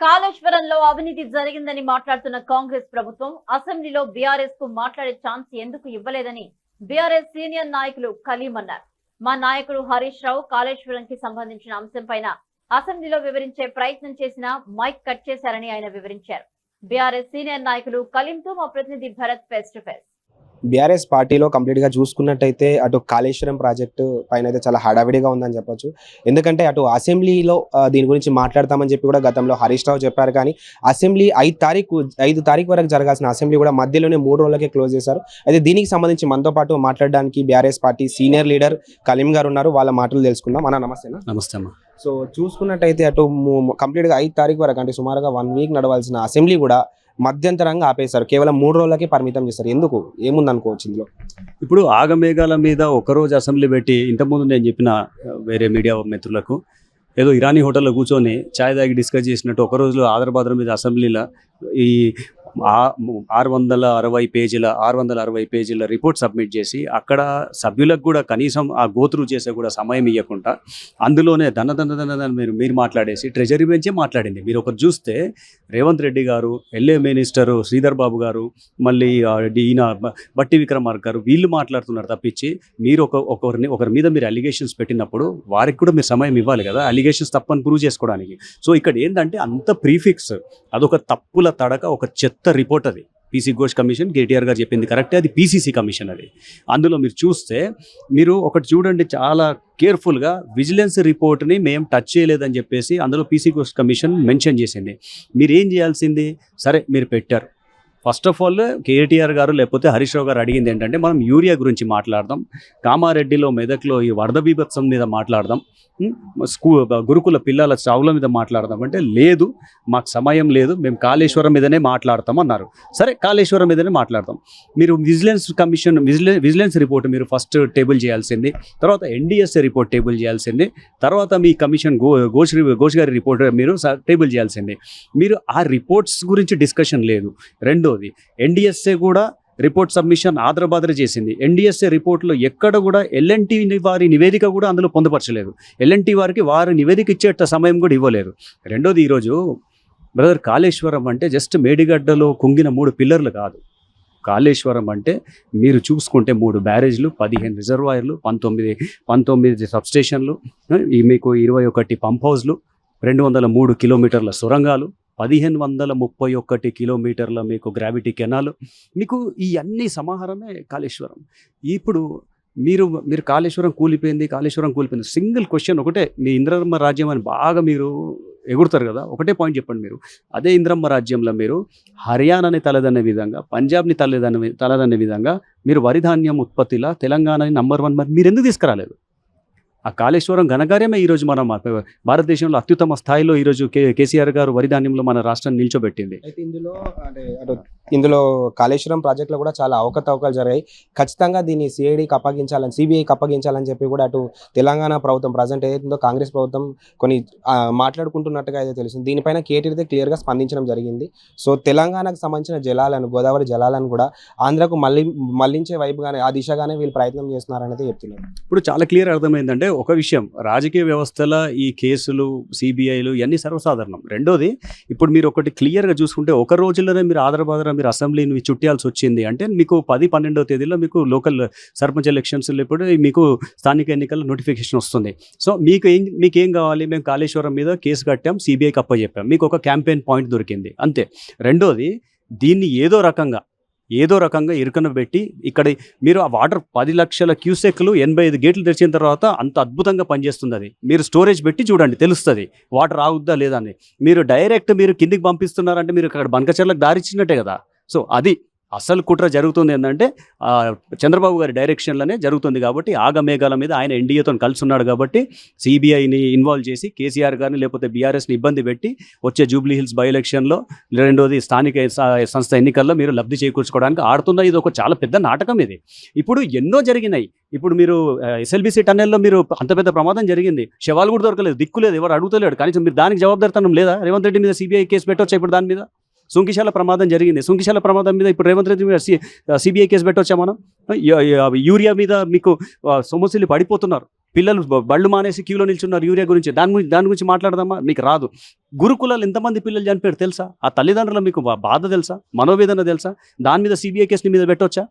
కాళేశ్వరంలో అవినీతి జరిగిందని మాట్లాడుతున్న కాంగ్రెస్ ప్రభుత్వం అసెంబ్లీలో బీఆర్ఎస్కు మాట్లాడే ఛాన్స్ ఎందుకు ఇవ్వలేదని బీఆర్ఎస్ సీనియర్ నాయకులు కలీం అన్నారు మా నాయకుడు హరీష్ రావు కాళేశ్వరం కి సంబంధించిన అంశంపైన అసెంబ్లీలో వివరించే ప్రయత్నం చేసినా మైక్ కట్ చేశారని ఆయన వివరించారు. బీఆర్ఎస్ సీనియర్ నాయకులు కలీంతో మా ప్రతినిధి Bharat face to face BRS పార్టీలో కంప్లీట్గా చూసుకున్నట్టయితే అటు కాళేశ్వరం ప్రాజెక్టు పైన అయితే చాలా హడావిడిగా ఉందని చెప్పొచ్చు. ఎందుకంటే అటు అసెంబ్లీలో దీని గురించి మాట్లాడతామని చెప్పి కూడా గతంలో హరీష్ రావు చెప్పారు. కానీ అసెంబ్లీ ఐదు తారీఖు ఐదు తారీఖు వరకు జరగాల్సిన అసెంబ్లీ కూడా మధ్యలోనే మూడు రోజులకే క్లోజ్ చేశారు. అయితే దీనికి సంబంధించి మనతో పాటు మాట్లాడడానికి BRS party senior leader Kaleem గారు ఉన్నారు. వాళ్ళ మాటలు తెలుసుకుందాం. అన్న నమస్తేనా నమస్తే అమ్మా. సో చూసుకున్నట్టయితే అటు కంప్లీట్గా ఐదు తారీఖు వరకు అంటే సుమారుగా వన్ వీక్ నడవాల్సిన అసెంబ్లీ కూడా మధ్యంతరంగా ఆపేశారు. కేవలం మూడు రోజులకే పరిమితం చేస్తారు ఎందుకు? ఏముంది అనుకోవచ్చు ఇందులో? ఇప్పుడు ఆగమేఘాల మీద ఒకరోజు అసెంబ్లీ పెట్టి ఇంతకుముందు నేను చెప్పిన వేరే మీడియా మిత్రులకు ఏదో ఇరానీ హోటల్లో కూర్చొని ఛాయ్ తాగి డిస్కస్ చేసినట్టు ఒక రోజులో ఆదరబాదర మీద అసెంబ్లీలో ఈ ఆరు వందల అరవై పేజీల ఆరు వందల అరవై పేజీల రిపోర్ట్ సబ్మిట్ చేసి అక్కడ సభ్యులకు కూడా కనీసం ఆ గోత్రు చేసే కూడా సమయం ఇవ్వకుండా అందులోనే ధన దన్న దన్న మీరు మీరు మాట్లాడేసి ట్రెజరీ బెంచే మాట్లాడింది. మీరు ఒకరు చూస్తే రేవంత్ రెడ్డి గారు ఎల్ఏ మినిస్టరు శ్రీధర్ బాబు గారు మళ్ళీ ఈయన బట్టి విక్రమార్క గారు వీళ్ళు మాట్లాడుతున్నారు తప్పించి మీరు ఒక ఒకరిని ఒకరి మీద మీరు అలిగేషన్స్ పెట్టినప్పుడు వారికి కూడా మీరు సమయం ఇవ్వాలి కదా అలిగేషన్స్ తప్పని ప్రూవ్ చేసుకోవడానికి. సో ఇక్కడ ఏంటంటే అంత ప్రీఫిక్స్ అదొక తప్పుల తడక ఒక చెత్త రిపోర్ట్ అది. పీసీ ఘోష్ కమిషన్ కేటీఆర్ గారు చెప్పింది కరెక్టే అది పీసీసీ కమిషన్ అది. అందులో మీరు చూస్తే మీరు ఒకటి చూడండి చాలా కేర్ఫుల్గా విజిలెన్స్ రిపోర్ట్ని మేము టచ్ చేయలేదని చెప్పేసి అందులో పీసీ ఘోష్ కమిషన్ మెన్షన్ చేసింది. మీరు ఏం చేయాల్సింది? సరే మీరు పెట్టారు. ఫస్ట్ ఆఫ్ ఆల్ కేటీఆర్ గారు లేకపోతే హరీష్ రావు గారు అడిగింది ఏంటంటే మనం యూరియా గురించి మాట్లాడదాం కామారెడ్డిలో మెదక్లో ఈ వరద బీభత్సం మీద మాట్లాడదాం స్కూ గురుకుల పిల్లల చావుల మీద మాట్లాడదాం అంటే లేదు మాకు సమయం లేదు మేము కాళేశ్వరం మీదనే మాట్లాడతాం అన్నారు. సరే కాళేశ్వరం మీదనే మాట్లాడతాం మీరు vigilance commission vigilance vigilance report మీరు ఫస్ట్ టేబుల్ చేయాల్సింది తర్వాత ఎన్డీఎస్ఏ రిపోర్ట్ టేబుల్ చేయాల్సింది తర్వాత మీ కమిషన్ గో ఘోష్ ఘోష్ గారి రిపోర్ట్ మీరు టేబుల్ చేయాల్సింది. మీరు ఆ రిపోర్ట్స్ గురించి డిస్కషన్ లేదు. రెండోది ఎన్డిఎస్ఏ కూడా రిపోర్ట్ సబ్మిషన్ ఆదరబాదర చేసింది. ఎన్డిఎస్ఏ రిపోర్ట్లో ఎక్కడ కూడా ఎల్ఎన్టీ వారి నివేదిక కూడా అందులో పొందపరచలేదు. ఎల్ఎన్టీ వారికి వారి నివేదిక ఇచ్చేట సమయం కూడా ఇవ్వలేరు రెండోది ఈరోజు బ్రదర్ కాళేశ్వరం అంటే జస్ట్ మేడిగడ్డలో కుంగిన మూడు పిల్లర్లు కాదు. కాళేశ్వరం అంటే మీరు చూసుకుంటే మూడు బ్యారేజ్లు పదిహేను రిజర్వాయర్లు పంతొమ్మిది పంతొమ్మిది సబ్స్టేషన్లు మీకు ఇరవై ఒకటి పంప్ హౌస్లు రెండు వందల మూడు కిలోమీటర్ల సొరంగాలు పదిహేను వందల ముప్పై ఒకటి కిలోమీటర్ల మీకు గ్రావిటీ కెనాల్ మీకు ఈ అన్ని సమాహారమే కాళేశ్వరం. ఇప్పుడు మీరు మీరు కాళేశ్వరం కూలిపోయింది కాళేశ్వరం కూలిపోయింది. సింగిల్ క్వశ్చన్ ఒకటే మీ ఇంద్రమ్మ రాజ్యం అని బాగా మీరు ఎగురుతారు కదా ఒకటే పాయింట్ చెప్పండి మీరు. అదే ఇంద్రమ్మ రాజ్యంలో మీరు హర్యానాని తలదనే విధంగా పంజాబ్ని తలదనే తలదనే విధంగా మీరు వరిధాన్యం ఉత్పత్తిలో తెలంగాణని నంబర్ వన్ మరి మీరు ఎందుకు తీసుకురాలేదు? ఆ కాళేశ్వరం ఘనకార్యమే ఈరోజు మన భారతదేశంలో అత్యుత్తమ స్థాయిలో ఈరోజు కే కేసీఆర్ గారు వరిధాన్యంలో మన రాష్ట్రాన్ని నిల్చోబెట్టింది. అయితే ఇందులో అంటే ఇందులో కాళేశ్వరం ప్రాజెక్టులో కూడా చాలా అవకతవకలు జరిగాయి. ఖచ్చితంగా దీన్ని సిఐడికి అప్పగించాలని సిబిఐకి అప్పగించాలని చెప్పి కూడా అటు తెలంగాణ ప్రభుత్వం ప్రజెంట్ ఏదైతుందో కాంగ్రెస్ ప్రభుత్వం కొన్ని మాట్లాడుకుంటున్నట్టుగా అయితే తెలుస్తుంది. దీనిపైన కేటీఆర్ అయితే క్లియర్గా స్పందించడం జరిగింది. సో తెలంగాణకు సంబంధించిన జలాలను గోదావరి జలాలను కూడా ఆంధ్రకు మళ్ళీ మళ్ళించే వైపుగానే ఆ దిశగానే వీళ్ళు ప్రయత్నం చేస్తున్నారనేది చెప్తున్నారు. ఇప్పుడు చాలా క్లియర్ అర్థమైందంటే ఒక విషయం. రాజకీయ వ్యవస్థల ఈ కేసులు సిబిఐలు ఇవన్నీ సర్వసాధారణం. రెండోది ఇప్పుడు మీరు ఒకటి క్లియర్గా చూసుకుంటే ఒక రోజుల్లోనే మీరు ఆదరబాదర మీరు అసెంబ్లీని చుట్టాల్సి వచ్చింది. అంటే మీకు పది పన్నెండవ తేదీలో మీకు లోకల్ సర్పంచ్ ఎలక్షన్స్ లేకపోతే మీకు స్థానిక ఎన్నికల నోటిఫికేషన్ వస్తుంది. సో మీకు ఏం మీకు ఏం కావాలి? మేము కాళేశ్వరం మీద కేసు కట్టాం సిబిఐకి అప్పచెప్పాం మీకు ఒక క్యాంపెయిన్ పాయింట్ దొరికింది. అంతే. రెండోది దీన్ని ఏదో రకంగా ఏదో రకంగా ఇరుకన పెట్టి ఇక్కడ మీరు ఆ వాటర్ పది లక్షల క్యూసెక్లు ఎనభై ఐదు గేట్లు తెరిచిన తర్వాత అంత అద్భుతంగా పనిచేస్తుంది అది. మీరు స్టోరేజ్ పెట్టి చూడండి తెలుస్తుంది. వాటర్ ఆగుద్దా లేదా అని. మీరు డైరెక్ట్ మీరు కిందికి పంపిస్తున్నారంటే మీరు అక్కడ బంకచర్లకు దారిచ్చినట్టే కదా. సో అది అసలు కుట్ర జరుగుతుంది ఏంటంటే చంద్రబాబు గారి డైరెక్షన్లోనే జరుగుతుంది కాబట్టి ఆగమేఘాల మీద ఆయన ఎన్డీఏతో కలిసి ఉన్నాడు కాబట్టి సిబిఐని ఇన్వాల్వ్ చేసి కేసీఆర్ గారిని లేకపోతే బీఆర్ఎస్ని ఇబ్బంది పెట్టి వచ్చే జూబ్లీ హిల్స్ బై ఎలక్షన్లో రెండోది స్థానిక సంస్థ ఎన్నికల్లో మీరు లబ్ధి చేకూర్చుకోవడానికి ఆడుతున్న ఇది ఒక చాలా పెద్ద నాటకం ఇది. ఇప్పుడు ఎన్నో జరిగినాయి. ఇప్పుడు మీరు ఎస్ఎల్బిసి టన్నెల్లో మీరు అంత పెద్ద ప్రమాదం జరిగింది. శవాలు కూడా దొరకలేదు దిక్కు లేదు ఎవరు అడుగుతలేడు. కానీ మీరు దానికి జవాబుదారితనం లేదా? రేవంత్ రెడ్డి మీద సిబిఐ కేసు పెట్టవచ్చు ఇప్పుడు దాని మీద? సుంకిశాల ప్రమాదం జరిగింది. సుంకిశాల ప్రమాదం మీద ఇప్పుడు రేవంత్ రెడ్డి మీద సిబిఐ కేసు పెట్టొచ్చా మనం? యూరియా మీద మీకు సొమ్మసిల్లి పడిపోతున్నారు. పిల్లలు బళ్ళు మానేసి క్యూలో నిల్చున్నారు యూరియా గురించి. దాని గురించి దాని గురించి మాట్లాడదామా? మీకు రాదు. గురుకులాలు ఎంతమంది పిల్లలు చనిపోయారు తెలుసా? ఆ తల్లిదండ్రుల మీకు బాధ తెలుసా? మనోవేదన తెలుసా? దాని మీద సిబిఐ కేసుని మీద పెట్టొచ్చా?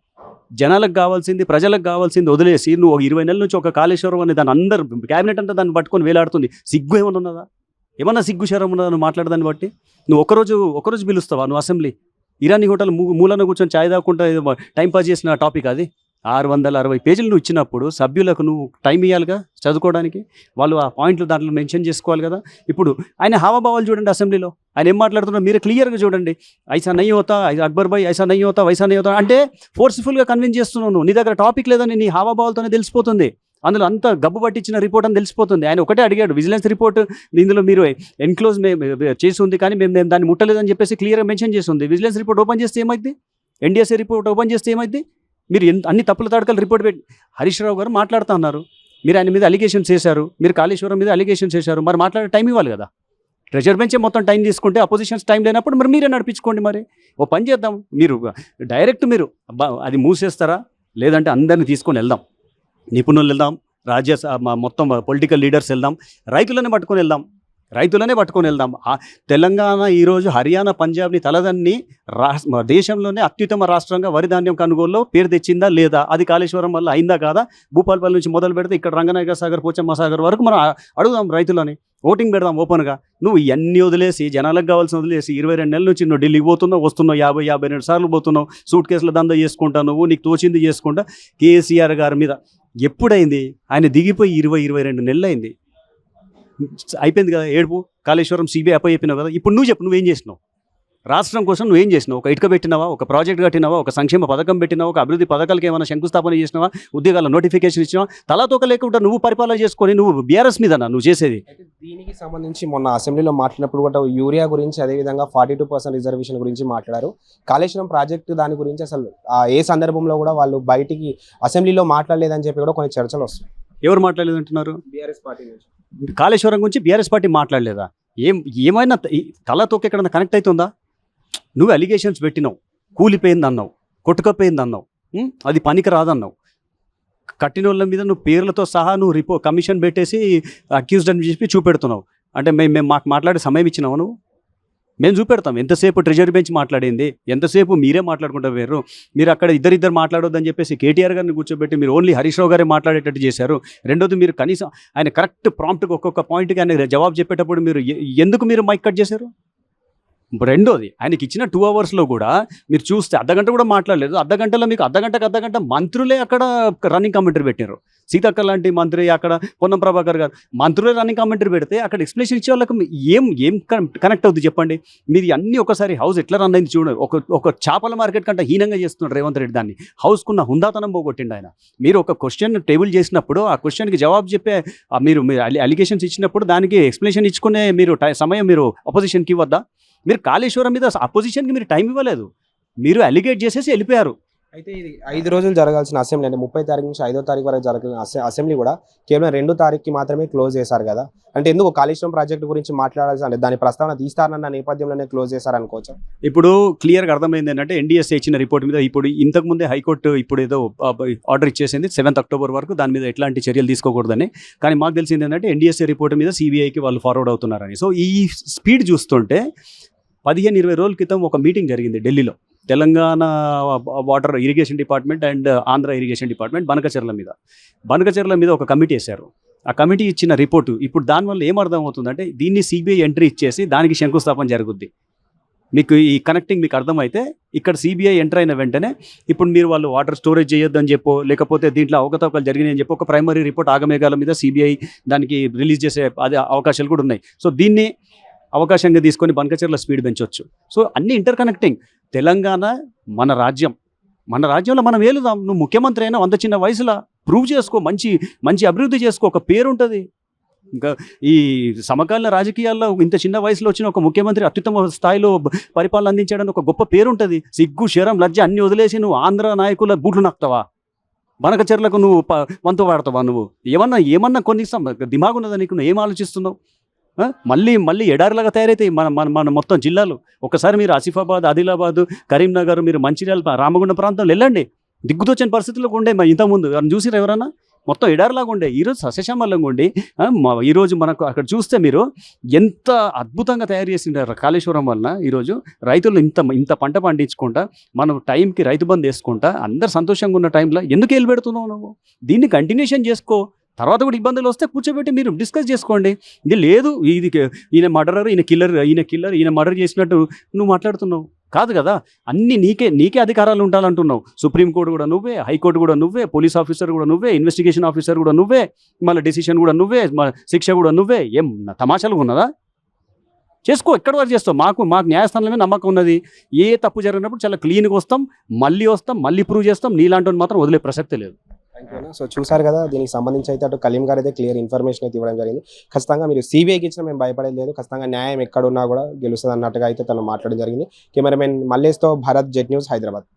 జనాలకు కావాల్సింది ప్రజలకు కావాల్సింది వదిలేసి నువ్వు ఇరవై నెలల నుంచి ఒక కాళేశ్వరం అని దాని అందరు క్యాబినెట్ అంతా దాన్ని పట్టుకొని వేలాడుతుంది. సిగ్గు ఏమన్నా ఉన్నదా? ఏమన్నా సిగ్గు ఉన్నదా నువ్వు మాట్లాడదాన్ని బట్టి? నువ్వు ఒకరోజు ఒకరోజు పిలుస్తావా నువ్వు అసెంబ్లీ? ఇరానీ హోటల్ మూ- మూలన కూర్చొని ఛాయ్ దాక్కుంటా టైం పాస్ చేసిన టాపిక్ అది. ఆరు వందల అరవై పేజీలు నువ్వు ఇచ్చినప్పుడు సభ్యులకు నువ్వు టైం ఇవ్వాలిగా చదువుకోవడానికి? వాళ్ళు ఆ పాయింట్లు దాంట్లో మెన్షన్ చేసుకోవాలి కదా. ఇప్పుడు ఆయన హావభావాలు చూడండి అసెంబ్లీలో. ఆయన ఏం మాట్లాడుతున్నా మీరే క్లియర్గా చూడండి. ఐసా నయ్యి అవుతా అక్బర్ భాయ్ ఐసా నయ్యి అవుతా వైసా నయ్యి అవుతా అంటే ఫోర్స్ఫుల్గా కన్విన్స్ చేస్తున్నావు నువ్వు. నీ దగ్గర టాపిక్ లేదని నీ హావభావాలతోనే తెలిసిపోతుంది. అందులో అంత గబ్బు పట్టించిన రిపోర్ట్ అని తెలిసిపోతుంది. ఆయన ఒకటే అడిగాడు విజిలెన్స్ రిపోర్ట్ ఇందులో మీరు ఎన్క్లోజ్ చేసి ఉంది కానీ మేము మేము దాన్ని ముట్టలేదని చెప్పేసి క్లియర్గా మెన్షన్ చేసి ఉంది. విజిలెన్స్ రిపోర్ట్ ఓపెన్ చేస్తే ఏమైంది ఎన్డీఎస్ఏ రిపోర్ట్ ఓపెన్ చేస్తే ఏమైంది మీరు ఎన్- అన్ని తప్పుల తాడకలు రిపోర్ట్ పెట్టి హరీష్ రావు గారు మాట్లాడుతూ ఉన్నారు. మీరు ఆయన మీద అలిగేషన్స్ చేశారు. మీరు కాళేశ్వరం మీద అలిగేషన్స్ చేశారు. మరి మాట్లాడే టైం ఇవ్వాలి కదా. ట్రెజర్ బెంచే మొత్తం టైం తీసుకుంటే అపోజిషన్స్ టైం లేనప్పుడు మరి మీరే నడిపించుకోండి మరి. ఓ పని చేద్దాం. మీరు డైరెక్ట్ మీరు అబ్బా అది మూసేస్తారా? లేదంటే అందరిని తీసుకొని వెళ్దాం. నిపుణులు వెళ్దాం రాజ్య స- మొత్తం పొలిటికల్ లీడర్స్ వెళ్దాం రైతులనే పట్టుకొని వెళ్దాం రైతులనే పట్టుకొని వెళ్దాం. తెలంగాణ ఈరోజు హర్యానా పంజాబ్ని తలదన్ని రాస్ దేశంలోనే అత్యుత్తమ రాష్ట్రంగా వరి ధాన్యం కొనుగోలులో పేరు తెచ్చిందా లేదా? అది కాళేశ్వరం వల్ల అయిందా కాదా? భూపాలపల్లి నుంచి మొదలు పెడితే ఇక్కడ రంగనాయక సాగర్ పోచమ్మ సాగర్ వరకు మనం అడుగుదాం రైతులని. ఓటింగ్ పెడదాం ఓపెన్గా. నువ్వు ఇవన్నీ వదిలేసి జనాలకు కావాల్సిన వదిలేసి ఇరవై రెండు నెలల నుంచి నువ్వు ఢిల్లీకి పోతున్నావు వస్తున్నావు యాభై యాభై రెండు సార్లు పోతున్నావు సూట్ కేసుల దందా చేసుకుంటా నువ్వు నీకు తోచింది చేసుకుంటా. కేసీఆర్ గారి మీద ఎప్పుడైంది? ఆయన దిగిపోయి ఇరవై ఇరవై రెండు నెలలు అయింది అయిపోయింది కదా ఏడుపు? కాళేశ్వరం సిబిఐ అప్ప చెప్పినావు కదా ఇప్పుడు నువ్వు చెప్పు నువ్వేం చేసినావు? రాష్ట్రం కోసం నువ్వేం చేసినావు? ఒక ఇటుక పెట్టినావా? ఒక ప్రాజెక్ట్ కట్టినావా? ఒక సంక్షేమ పథకం పెట్టినావా? ఒక అభివృద్ధి పథకాలకి ఏమైనా శంకుస్థాపన చేసినావా? ఉద్యోగాల నోటిఫికేషన్ ఇచ్చినావా? తలాతోక లేకుండా నువ్వు పరిపాలన చేసుకొని నువ్వు బీఆర్ఎస్ మీద నువ్వు చేసేది? దీనికి సంబంధించి మొన్న అసెంబ్లీలో మాట్లాడినప్పుడు కూడా యూరియా గురించి అదేవిధంగా ఫార్టీ టూ పర్సెంట్ రిజర్వేషన్ గురించి మాట్లాడారు. కాళేశ్వరం ప్రాజెక్టు దాని గురించి అసలు ఆ ఏ సందర్భంలో కూడా వాళ్ళు బయటికి అసెంబ్లీలో మాట్లాడలేదని చెప్పి కూడా కొన్ని చర్చలు వస్తాయి ఎవరు మాట్లాడలేదంటున్నారు? బీఆర్ఎస్ పార్టీ నుంచి. కాళేశ్వరం గురించి బీఆర్ఎస్ పార్టీ మాట్లాడలేదా? ఏం ఏమైనా తలతోక ఎక్కడన్నా కనెక్ట్ అవుతుందా? నువ్వు అలిగేషన్స్ పెట్టినావు. కూలిపోయింది అన్నావు కొట్టుకపోయింది అన్నావు అది పనికి రాదన్నావు. కట్టిన వాళ్ళ మీద నువ్వు పేర్లతో సహా నువ్వు రిపో కమిషన్ పెట్టేసి అక్యూజ్డ్ అని చెప్పి చూపెడుతున్నావు. అంటే మేము మేము మాకు మాట్లాడే సమయం ఇచ్చినావు నువ్వు? మేము చూపెడతాం. ఎంతసేపు ట్రెజరీ బెంచ్ మాట్లాడింది? ఎంతసేపు మీరే మాట్లాడుకుంటారు వేరు మీరు అక్కడ ఇద్దరిద్దరు మాట్లాడొద్దని చెప్పేసి కేటీఆర్ గారిని కూర్చోబెట్టి మీరు ఓన్లీ హరీష్ రావు గారే మాట్లాడేటట్టు చేశారు. రెండోది మీరు కనీసం ఆయన కరెక్ట్ ప్రాంప్ట్కి ఒక్కొక్క పాయింట్కి ఆయన జవాబు చెప్పేటప్పుడు మీరు ఎందుకు మీరు మైక్ కట్ చేశారు? రెండోది ఆయనకి ఇచ్చిన టూ అవర్స్లో కూడా మీరు చూస్తే అర్ధగంట కూడా మాట్లాడలేదు. అర్ధగంటలో మీకు అర్ధగంటకు అర్ధగంట మంత్రులే అక్కడ రన్నింగ్ కామెంటరీ పెట్టారు సీతక్క లాంటి మంత్రి అక్కడ పొన్నం ప్రభాకర్ గారు మంత్రులే రన్నింగ్ కామెంటరీ పెడితే అక్కడ ఎక్స్ప్లెనేషన్ ఇచ్చే వాళ్ళకి ఏం ఏం కనెక్ట్ అవుతుంది చెప్పండి? మీరు అన్ని ఒకసారి హౌస్ ఎట్లా రన్ అయింది చూడండి ఒక ఒక చేపల మార్కెట్ కంటే హీనంగా చేస్తున్నాడు రేవంత్ రెడ్డి దాన్ని. హౌస్కున్న హుందాతనం పోగొట్టిండు ఆయన. మీరు ఒక క్వశ్చన్ టేబుల్ చేసినప్పుడు ఆ క్వశ్చన్కి జవాబు చెప్పే మీరు మీరు అలిగేషన్స్ ఇచ్చినప్పుడు దానికి ఎక్స్ప్లెనేషన్ ఇచ్చుకునే మీరు సమయం మీరు అపోజిషన్కి ఇవ్వద్దా? మీరు కాళేశ్వరం మీద అపోజిషన్కి మీరు టైం ఇవ్వలేదు. మీరు అలిగేట్ చేసేసి వెళ్ళిపోయారు. అయితే ఇది ఐదు రోజులు జరగాల్సిన అసెంబ్లీ అంటే ముప్పై తారీఖు నుంచి ఐదో తారీఖు వరకు జరగాల్సిన అసె- అసెంబ్లీ కూడా కేవలం రెండో తారీఖుకి మాత్రమే క్లోజ్ చేశారు కదా. అంటే ఎందుకు కాళేశ్వరం ప్రాజెక్ట్ గురించి మాట్లాడాల్సి అంటే దాని ప్రస్తావన తీస్తారన్న నేపథ్యంలోనే క్లోజ్ చేశారు అనుకోవచ్చు? ఇప్పుడు క్లియర్గా అర్థమైంది ఏంటంటే ఎన్డీఎస్ఏ ఇచ్చిన రిపోర్ట్ మీద ఇప్పుడు ఇంతకు ముందే హైకోర్టు ఇప్పుడు ఏదో ఆర్డర్ ఇచ్చేసింది సెవెంత్ అక్టోబర్ వరకు దాని మీద ఎట్లాంటి చర్యలు తీసుకోకూడదని. కానీ మాకు తెలిసింది ఏంటంటే ఎన్డీఎస్ఏ రిపోర్ట్ మీద సిబిఐకి వాళ్ళు ఫార్వర్డ్ అవుతున్నారని. సో ఈ స్పీడ్ చూస్తుంటే పదిహేను ఇరవై రోజుల క్రితం ఒక మీటింగ్ జరిగింది ఢిల్లీలో. Telangana water irrigation department and Andhra irrigation department Banakacherla మీద. బనకచెర్ల మీద ఒక కమిటీ వేశారు. ఆ కమిటీ ఇచ్చిన రిపోర్టు ఇప్పుడు దానివల్ల ఏం అర్థం అవుతుందంటే దీన్ని సిబిఐ ఎంట్రీ ఇచ్చేసి దానికి శంకుస్థాపన జరుగుద్ది. మీకు ఈ కనెక్టింగ్ మీకు అర్థమైతే ఇక్కడ సిబిఐ ఎంటర్ అయిన వెంటనే ఇప్పుడు మీరు వాళ్ళు వాటర్ స్టోరేజ్ చేయొద్దని చెప్పో లేకపోతే దీంట్లో అవకతవకలు జరిగినాయని చెప్పి ఒక ప్రైమరీ రిపోర్ట్ ఆగమేఘాల మీద సిబిఐ దానికి రిలీజ్ చేసే అదే అవకాశాలు కూడా ఉన్నాయి. సో దీన్ని అవకాశంగా తీసుకొని బనకచర్ల స్పీడ్ పెంచవచ్చు సో అన్ని ఇంటర్ కనెక్టింగ్ తెలంగాణ మన రాజ్యం. మన రాజ్యంలో మనం ఏలుదాం. నువ్వు ముఖ్యమంత్రి అయినా అంత చిన్న వయసులో ప్రూవ్ చేసుకో మంచి మంచి అభివృద్ధి చేసుకో ఒక పేరు ఉంటుంది ఇంకా ఈ సమకాలీన రాజకీయాల్లో ఇంత చిన్న వయసులో వచ్చిన ఒక ముఖ్యమంత్రి అత్యుత్తమ స్థాయిలో పరిపాలన అందించడానికి ఒక గొప్ప పేరు ఉంటుంది సిగ్గు శరం లజ్జ అన్ని వదిలేసి నువ్వు ఆంధ్ర నాయకుల బూట్లు నాకుతావా? బనకచెర్లకు నువ్వు వంతు వాడతావా నువ్వు? ఏమన్నా ఏమన్నా కొన్ని సం- దిమాగు ఉన్నదా నీకు? నువ్వు ఏం ఆలోచిస్తున్నావు? మళ్ళీ మళ్ళీ ఎడారిలాగా తయారైతాయి మన మన మన మొత్తం జిల్లాలు. ఒకసారి మీరు ఆసిఫాబాద్ ఆదిలాబాద్ కరీంనగర్ మీరు మంచిర్యాల రామగుండం ప్రాంతంలో వెళ్ళండి. దిగ్గుతోచిన పరిస్థితుల్లో ఉండే మరి ఇంతకుముందు చూసిరా ఎవరన్నా? మొత్తం ఎడారిలాగా ఉండే. ఈరోజు సస్యశ్యామలంగా ఉండి ఈరోజు మనకు అక్కడ చూస్తే మీరు ఎంత అద్భుతంగా తయారు చేసిండారు కాళేశ్వరం వలన ఈరోజు రైతులు ఇంత ఇంత పంట పండించుకుంటా మనం టైంకి రైతు బంద్ వేసుకుంటా అందరు సంతోషంగా ఉన్న టైంలో ఎందుకు వెళ్ళి పెడుతున్నావు నువ్వు? దీన్ని కంటిన్యూషన్ చేసుకో. తర్వాత కూడా ఇబ్బందులు వస్తే కూర్చోబెట్టి మీరు డిస్కస్ చేసుకోండి. ఇది లేదు ఇది ఈయన మర్డరర్ ఈయన కిల్లర్ ఈయన కిల్లర్ ఈయన మర్డర్ చేసినట్టు నువ్వు మాట్లాడుతున్నావు. కాదు కదా అన్ని నీకే నీకే అధికారాలు ఉండాలంటున్నావు. సుప్రీంకోర్టు కూడా నువ్వే హైకోర్టు కూడా నువ్వే పోలీస్ ఆఫీసర్ కూడా నువ్వే ఇన్వెస్టిగేషన్ ఆఫీసర్ కూడా నువ్వే మళ్ళీ డెసిషన్ కూడా నువ్వే శిక్ష కూడా నువ్వే. ఏం తమాషాలు ఉన్నదా? చేసుకో ఎక్కడ వరకు చేస్తావు? మాకు మాకు న్యాయస్థానం నమ్మకం ఉన్నది. ఏ తప్పు జరిగినప్పుడు చాలా క్లీన్గా వస్తాం మళ్ళీ వస్తాం మళ్ళీ ప్రూవ్ చేస్తాం. నీలాంటి మాత్రం వదిలే ప్రసక్తి లేదు. సో చూసారు కదా దీనికి సంబంధించి అయితే అటు కలీం గారు అయితే క్లియర్ ఇన్ఫర్మేషన్ అయితే ఇవ్వడం జరిగింది. ఖచ్చితంగా మీరు సిబిఐకి ఇచ్చిన మేము భయపడేది లేదు. ఖచ్చితంగా న్యాయం ఎక్కడున్నా కూడా గెలుస్తుంది అన్నట్టుగా అయితే తను మాట్లాడడం జరిగింది. కెమెరామెన్ మల్లేష్తో భారత్ జెట్ న్యూస్ హైదరాబాద్.